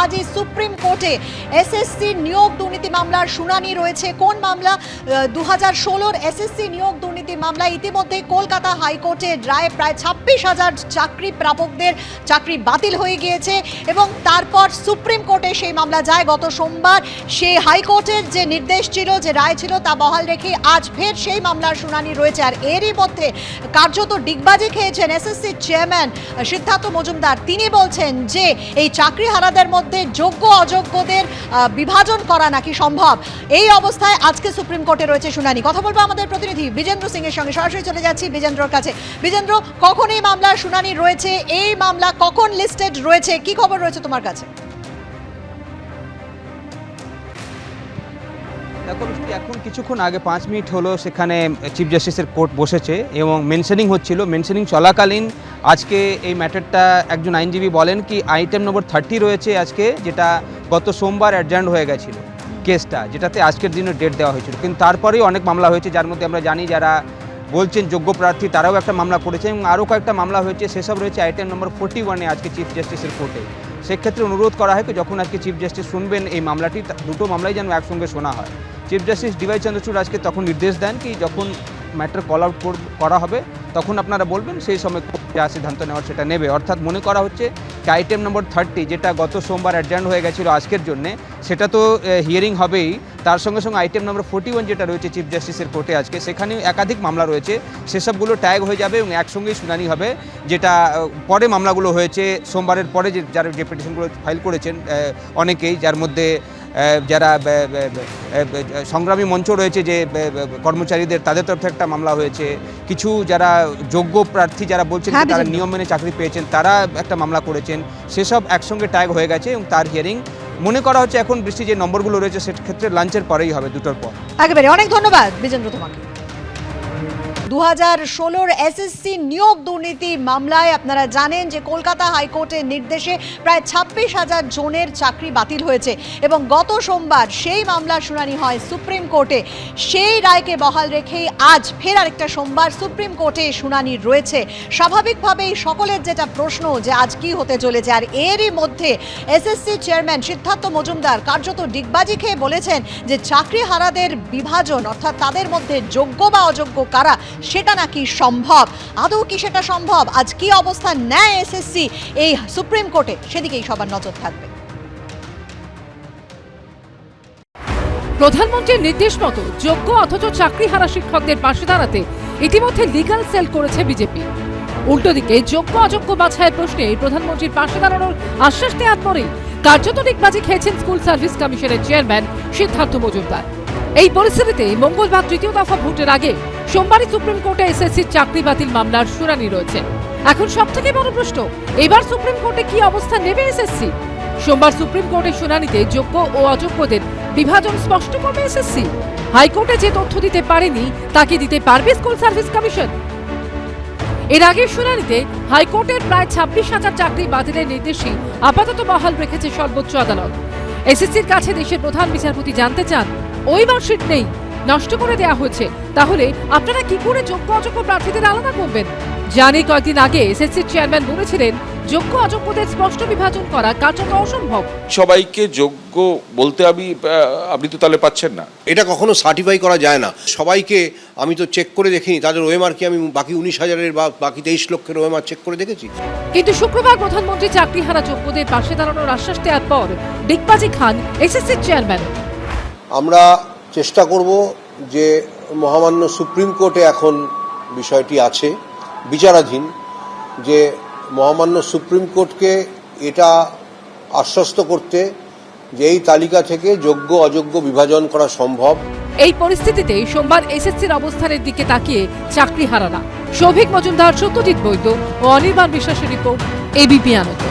আজ এই সুপ্রিম কোর্টে এসএসসি নিয়োগ দুর্নীতি মামলার শুনানি রয়েছে। কোন মামলা? দু হাজার ষোলোর এসএসসি নিয়োগ দুর্নীতি মামলা ইতিমধ্যে কলকাতা হাইকোর্টের রায়ে প্রায় ছাব্বিশ হাজার চাকরি প্রাপকদের চাকরি বাতিল হয়ে গিয়েছে এবং তারপর সুপ্রিম কোর্টে সেই মামলা যায়। গত সোমবার সেই হাইকোর্টের যে নির্দেশ ছিল, যে রায় ছিল তা বহাল রেখে আজ ফের সেই মামলার শুনানি রয়েছে। আর এরই মধ্যে কার্যত ডিগবাজি খেয়েছেন এসএসসি চেয়ারম্যান সিদ্ধার্থ মজুমদার। তিনি বলছেন যে এই চাকরি হারাদের মধ্যে যোগ্য অযোগ্যদের বিভাজন করা নাকি সম্ভব? এই অবস্থায় আজকে সুপ্রিম কোর্টে রয়েছে শুনানি। কথা বলব আমাদের প্রতিনিধি বিজেন্দ্র সিং এর সঙ্গে সরাসরি চলে যাচ্ছি বিজেন্দ্রর কাছে। বিজেন্দ্র, কখন এই মামলার শুনানি রয়েছে? এই মামলা কখন লিস্টেড রয়েছে? কি খবর রয়েছে তোমার কাছে? দেখো এখন কিছুক্ষণ আগে পাঁচ মিনিট হলো সেখানে চিফ জাস্টিসের কোর্ট বসেছে এবং মেনশনিং হচ্ছিল। মেনশনিং চলাকালীন আজকে এই ম্যাটারটা একজন আইনজীবী বলেন কি আইটেম নম্বর থার্টি রয়েছে আজকে, যেটা গত সোমবার অ্যাডজান্ড হয়ে গেছিল। কেসটা, যেটাতে আজকের দিনে ডেট দেওয়া হয়েছিল। কিন্তু তারপরেই অনেক মামলা হয়েছে, যার মধ্যে আমরা জানি যারা বলছেন যোগ্য প্রার্থী, তারাও একটা মামলা করেছে এবং আরও কয়েকটা মামলা হয়েছে। সেসব রয়েছে আইটেম নম্বর ফোর্টি ওয়ানে আজকে চিফ জাস্টিসের কোর্টে সেক্ষেত্রে অনুরোধ করা হয় যখন আজকে চিফ জাস্টিস শুনবেন এই মামলাটি দুটো মামলাই যেন একসঙ্গে শোনা হয়। চিফ জাস্টিস ডিওয়াই চন্দ্রচূড় আজকে তখন নির্দেশ দেন কি, যখন ম্যাটার কল আউট করা হবে তখন আপনারা বলবেন সেই সময় যা সিদ্ধান্ত নেওয়ার সেটা নেবে। অর্থাৎ মনে করা হচ্ছে কি আইটেম নম্বর থার্টি যেটা গত সোমবার অ্যাডজান্ড হয়ে গেছিল আজকের জন্য, সেটা তো হিয়ারিং হবেই। তার সঙ্গে সঙ্গে আইটেম নম্বর ফোর্টি ওয়ান যেটা রয়েছে চিফ জাস্টিসের কোর্টে আজকে, সেখানেও একাধিক মামলা রয়েছে। সেসবগুলো ট্যাগ হয়ে যাবে এবং একসঙ্গেই শুনানি হবে, যেটা পরে মামলাগুলো হয়েছে। সোমবারের পরে যে যারা যে পিটিশনগুলো ফাইল করেছেন অনেকেই, যার মধ্যে যারা সংগ্রামী মঞ্চ রয়েছে যে কর্মচারীদের তাদের তরফে একটা মামলা হয়েছে। কিছু যারা যোগ্য প্রার্থী যারা বলছেন হ্যাঁ, তারা নিয়ম মেনে চাকরি পেয়েছেন তারা একটা মামলা করেছেন। সেসব একসঙ্গে ট্যাগ হয়ে গেছে এবং তার হিয়ারিং মনে করা হচ্ছে এখন বৃষ্টি যে নম্বরগুলো রয়েছে সেক্ষেত্রে লাঞ্চের পরেই হবে দুটোর পর। একেবারে অনেক ধন্যবাদ বিজেন্দ্র তোমাকে। দু হাজার ষোলোর এসএসসি নিয়োগ দুর্নীতি মামলায় আপনারা জানেন যে কলকাতা হাইকোর্টের নির্দেশে প্রায় ছাব্বিশ হাজার জনের চাকরি বাতিল হয়েছে এবং গত সোমবার সেই মামলার শুনানি হয় সুপ্রিম কোর্টে। সেই রায়কে বহাল রেখেই আজ ফের আরেকটা সোমবার সুপ্রিম কোর্টে শুনানি রয়েছে। স্বাভাবিকভাবেই সকলের যেটা প্রশ্ন যে আজ কি হতে চলেছে, আর এরই মধ্যে এসএসসি চেয়ারম্যান সিদ্ধার্থ মজুমদার কার্যত ডিগবাজি খেয়ে বলেছেন যে চাকরি হারাদের বিভাজন, অর্থাৎ তাদের মধ্যে যোগ্য বা অযোগ্য কারা সেটা নাকি সম্ভব? আদৌ কি সেটা সম্ভব? আজ কি অবস্থান নেয় এসএসসি, এই সুপ্রিম কোর্টে সেদিকেই সবার নজর থাকবে। প্রধানমন্ত্রীর নির্দেশ মতো যোগ্য অথচ চাকরিহারা শিক্ষকদের পাশে দাঁড়াতে ইতিমধ্যে লিগাল সেল করেছে বিজেপি। উল্টো দিকে যোগ্য অযোগ্য বাছাইয়ের প্রশ্নে প্রধানমন্ত্রীর পাশে দাঁড়ানোর আশ্বাস দেওয়ার পরেই কার্যত ডিগবাজি খেয়েছেন স্কুল সার্ভিস কমিশনের চেয়ারম্যান সিদ্ধার্থ মজুমদার। এই পরিস্থিতিতে মঙ্গলবার তৃতীয় দফা ভোটের আগে সোমবারই সুপ্রিম কোর্টে এসএসসির চাকরি বাতিল মামলার শুনানি রয়েছে। এখন সব থেকে বড় প্রশ্ন, এবার সুপ্রিম কোর্টে কি অবস্থান নেবে এসএসসি? সোমবার সুপ্রিম কোর্টের শুনানিতে যোগ্য ও অযোগ্যদের বিভাজন স্পষ্ট করবে এসএসসি। হাইকোর্টে যে তথ্য দিতে পারেনি, তাকে দিতে পারবে স্কুল সার্ভিস কমিশন। এর আগের শুনানিতে হাইকোর্টের প্রায় ছাব্বিশ হাজার চাকরি বাতিলের নির্দেশই আপাতত বহাল রেখেছে সর্বোচ্চ আদালত। এসএসসির কাছে দেশের প্রধান বিচারপতি জানতে চান, ওই মার্কশিট নেই। নষ্ট করে দেয়া হয়েছে। তাহলে আপনারা কি করে যোগ্য অযোগ্য প্রার্থীদের আলাদা করবেন? জানি কয়েকদিন আগে এসএসসির চেয়ারম্যান বলেছিলেন যোগ্য অযোগ্যদের স্পষ্ট বিভাজন করা কার্যত অসম্ভব। সবাইকে যোগ্য বলতে আমি আপনি তো তাহলে পাচ্ছেন না। এটা কখনো সার্টিফাই করা যায় না। সবাইকে আমি তো চেক করে দেখিনি তাদের ওএমআর কি আমি বাকি উনিশ হাজারের বা বাকি তেইশ লক্ষের ওএমআর চেক করে দেখেছি? কিন্তু শুক্রবার প্রধানমন্ত্রী চাকরিহারা যোগ্যদের পাশে দাঁড়ানোর আশ্বাস দেওয়ার পর ডিগবাজি খান এসএসসির চেয়ারম্যান। আমরা চেষ্টা করব যে মহামান্য সুপ্রিম কোর্টে এখন বিষয়টি আছে, বিচারাধীন, যে মহামান্য সুপ্রিম কোর্টকে এটা আশ্বস্ত করতে যে এই তালিকা থেকে যোগ্য অযোগ্য বিভাজন করা সম্ভব। এই পরিস্থিতিতে সোমবার এসএসসির অবস্থানের দিকে তাকিয়ে চাকরি হারানা। সৌভিক মজুমদার, সত্যজিৎ বৈদ্য ও অনির্বাণ বিশ্বাসের রিপোর্ট এবিপি আনন্দ।